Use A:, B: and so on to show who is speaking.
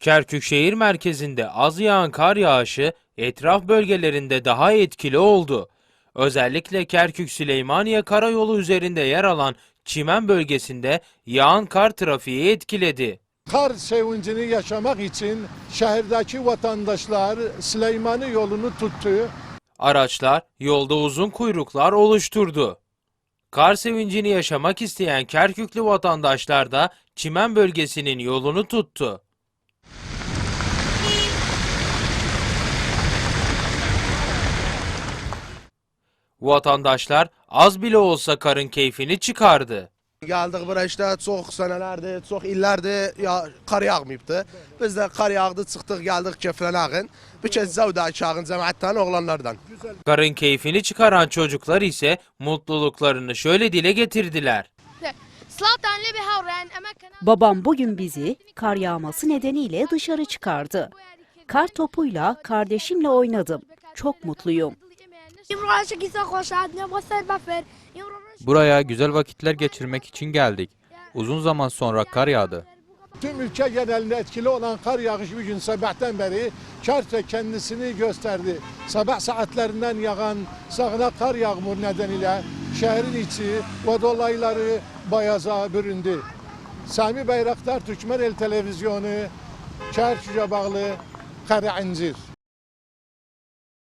A: Kerkük şehir merkezinde az yağan kar yağışı etraf bölgelerinde daha etkili oldu. Özellikle Kerkük Süleymaniye karayolu üzerinde yer alan Çimen bölgesinde yağan kar trafiği etkiledi.
B: Kar sevincini yaşamak için şehirdeki vatandaşlar Süleymani yolunu tuttu.
A: Araçlar yolda uzun kuyruklar oluşturdu. Kar sevincini yaşamak isteyen Kerküklü vatandaşlar da Çimen bölgesinin yolunu tuttu. Vatandaşlar az bile olsa karın keyfini çıkardı.
C: Geldik buraya işte çok senelerdi, çok illerdi ya kar yağmayıptı. Biz de kar yağdı çıktık geldik keflenağın. Bir kez zavda aşağın cemaatten oğlanlardan.
A: Karın keyfini çıkaran çocuklar ise mutluluklarını şöyle dile getirdiler.
D: Babam bugün bizi kar yağması nedeniyle dışarı çıkardı. Kar topuyla kardeşimle oynadım. Çok mutluyum.
E: Buraya güzel vakitler geçirmek için geldik. Uzun zaman sonra kar yağdı.
B: Tüm ülke genelinde etkili olan kar yağışı bugün sabahtan beri Kerte kendisini gösterdi. Sabah saatlerinden yağan sağına kar yağmur nedeniyle şehrin içi ve dolayları bayaza büründü. Sami Bayraktar Türkmen El Televizyonu Çerçüce bağlı Kara İncir.